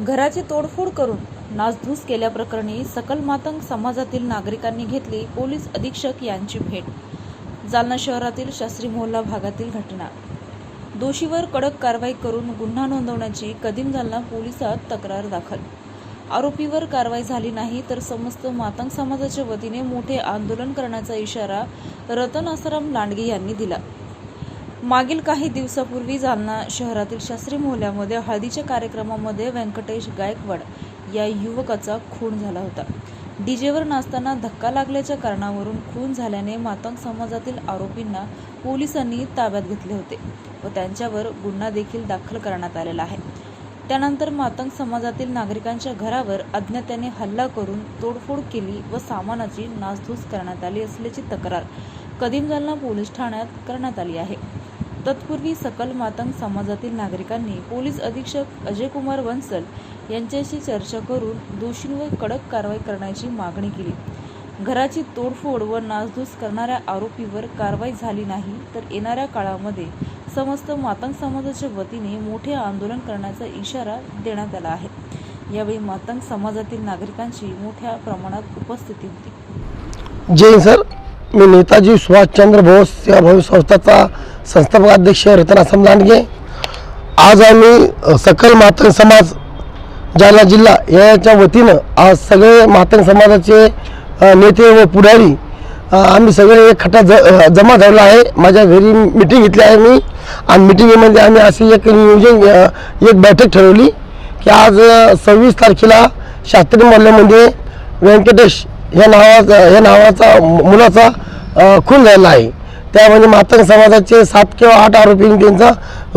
घराची तोडफोड करून नासधूस केल्याप्रकरणी सकल मातंग समाजातील नागरिकांनी घेतली पोलीस अधीक्षक यांची भेट. जालना शहरातील शास्त्री मोहल्ला भागातील घटना. दोषीवर कडक कारवाई करून गुन्हा नोंदवण्याची कदीम जालना पोलिसात तक्रार दाखल. आरोपीवर कारवाई झाली नाही तर समस्त मातंग समाजाच्या वतीने मोठे आंदोलन करण्याचा इशारा रतन आसाराम लांडगे यांनी दिला. मागील काही दिवसापूर्वी जालना शहरातील शास्त्री मोहल्यामध्ये हळदीच्या कार्यक्रमामध्ये व्यंकटेश गायकवाड या युवकाचा खून झाला होता. डीजेवर नाचताना धक्का लागल्याच्या कारणावरून खून झाल्याने मातंग समाजातील आरोपींना पोलिसांनी ताब्यात घेतले होते व त्यांच्यावर गुन्हा देखील दाखल करण्यात आलेला आहे. त्यानंतर मातंग समाजातील नागरिकांच्या घरावर अज्ञात्याने हल्ला करून तोडफोड केली व सामानाची नासधूस करण्यात आली असल्याची तक्रार कदीम जालना पोलीस ठाण्यात करण्यात आली आहे. तत्पूर्वी सकल मातंग समाजातील नागरिकांनी पोलीस अधीक्षक अजय कुमार वन्सल यांच्याशी चर्चा करून दोषींवर कडक कारवाई करण्याची मागणी केली. घराची तोडफोड व नासधूस करणाऱ्या आरोपीवर कारवाई झाली नाही तर येणाऱ्या काळामध्ये समस्त मातंग समाजाच्या वतीने मोठे आंदोलन करण्याचा इशारा देण्यात आला आहे. यावेळी मातंग समाजातील नागरिकांची मोठ्या प्रमाणात उपस्थिती होती. जय सर. मी नेताजी सुभाषचंद्र बोस सेवाभावी संस्थाचा संस्थापक अध्यक्ष रतन आसम लांडगे. आज आम्ही सकल मातंग समाज जालना जिल्हा याच्या वतीनं आज सगळे मातंग समाजाचे नेते व पुढारी आम्ही सगळे एक खटा ज जमा झालेला आहे. माझ्या घरी मिटिंग घेतली आहे मी. आणि मिटिंगमध्ये आम्ही अशी एक नियोजन एक बैठक ठरवली की आज सव्वीस तारखेला शास्त्री मोहल्ल्यामध्ये व्यंकटेश ह्या नावाचा ह्या नावाचा मुलाचा खून झालेला आहे. त्यामध्ये मातंग समाजाचे सात किंवा आठ आरोपींनी त्यांचा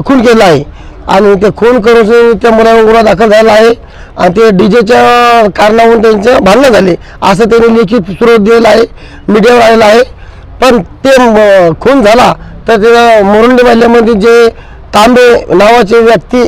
खून केला आहे. आणि ते खून करून त्या मुलावर गुन्हा दाखल झाला आहे. आणि ते डीजेच्या कारणावरून त्यांचं भांडणं झाले. असं त्यांनी लेखी स्रोत दिलेला आहे मीडियावर आलेला आहे. पण ते खून झाला तर ते मोरंडी महिल्यामध्ये जे तांबे नावाचे व्यक्ती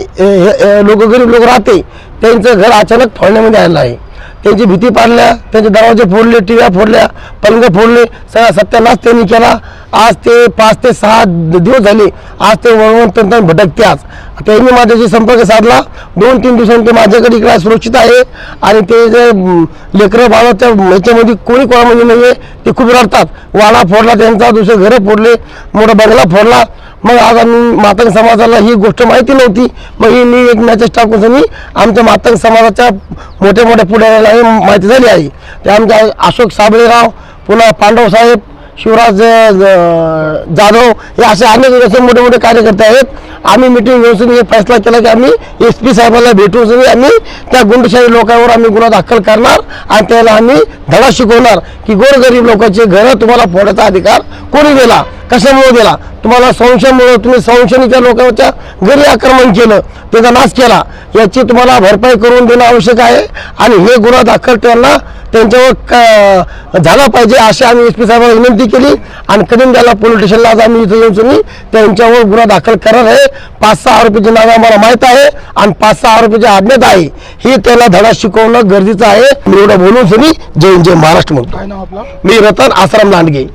लोक गरीब लोक राहते त्यांचं घर अचानक फोडण्यामध्ये आलेलं आहे. त्यांची भीती पाडल्या त्यांचे दरवाजे फोडले टिव्या फोडल्या पलंग फोडले सगळा सत्यानाश त्यांनी केला. आज ते पाच ते सहा दिवस झाले आज ते वळवण तंत्र भटकते आज. त्यांनी माझ्याशी संपर्क साधला. दोन तीन दिवसांनी ते माझ्याकडे इकडे सुरक्षित आहे. आणि ते जे म, लेकरं बाळाच्या याच्यामध्ये कोणी कोणामध्ये नाही आहे ते खूप रडतात. वाडा फोडला त्यांचा दुसरे घरं फोडले मोठा बंगला फोडला. मग आज आम्ही मातंग समाजाला ही गोष्ट माहिती नव्हती. मग ही मी एक मॅसेज टाकून सनी आमच्या मातंग समाजाच्या मोठ्या मोठ्या पुढाऱ्याला माहिती झाली आहे. ते आमच्या अशोक साबळेराव पुन्हा पांडव साहेब शिवराज जाधव हे असे अनेक असे मोठे मोठे कार्यकर्ते आहेत. आम्ही मिटिंग घेऊन हे फैसला केला की आम्ही एस पी साहेबांना भेटून आम्ही त्या गुंडशाही लोकांवर आम्ही गुन्हा दाखल करणार आणि त्याला आम्ही धडा शिकवणार की गोरगरीब लोकांचे घरं तुम्हाला फोडायचा अधिकार कोणी दिला? कशामुळे दिला? तुम्हाला संशयामुळे तुम्ही संशयाने त्या लोकांच्या घरी आक्रमण केलं त्याचा नाश केला. याची तुम्हाला भरपाई करून देणं आवश्यक आहे आणि हे गुन्हा दाखल त्यांना त्यांच्यावर क- झाला पाहिजे अशी आम्ही एस पी साहेबांना विनंती केली. आणि कदम द्यायला पोलीस स्टेशनला आज आम्ही इथं येऊन त्यांच्यावर गुन्हा दाखल करणार आहे. पाच सहा आरोपीची नावं आम्हाला माहीत आहे आणि पाच सहा आरोपीची आज्ञात आहे. ही त्याला धडा शिकवणं गरजेचं आहे. मी एवढं बोलून सुनी जय जय महाराष्ट्र म्हणतो. मी रतन आसाराम लांडगे.